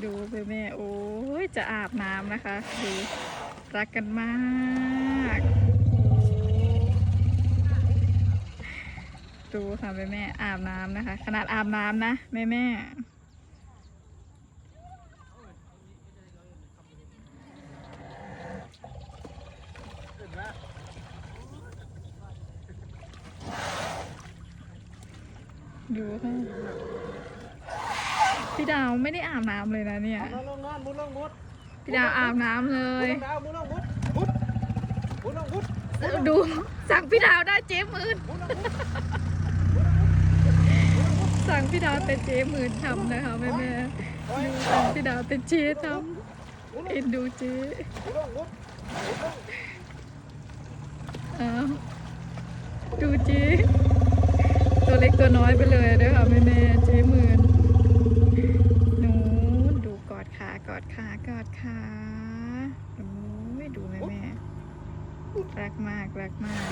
ดูไปแม่โอ้ยจะอาบน้ำนะคะดูรักกันมากดูค่ะแม่แม่อาบน้ำนะคะ ขนาดอาบน้ำนะแม่แม่ดูค่ะ พี่ดาวไม่ได้อาบน้ำเลยนะเนี่ย นอนลงนอนมุดลงมุดพี่ดาวอาบน้ำเลมุดย ลงดาวมุดลงมุดมุดมุดลงมุดดูสั่งพี่ดาวได้เจ๊หมื่นมุดลงมุดสั่งพี่ดาวแต่เจ๊หมื่นทำนะคะแม่แม่ดูสั่งพี่ดาวแต่เจ๊ทำเอ็นดูเจ๊มุดลงมุดอ้าวดูเจ๊ตัวเล็กตัวน้อยไปเลยเด้อค่ะแม่แม่เจ๊หมื่นหนูดูกอดขากอด ขากอดขาโอ้ยดูแม่แม่รักมาก รักมาก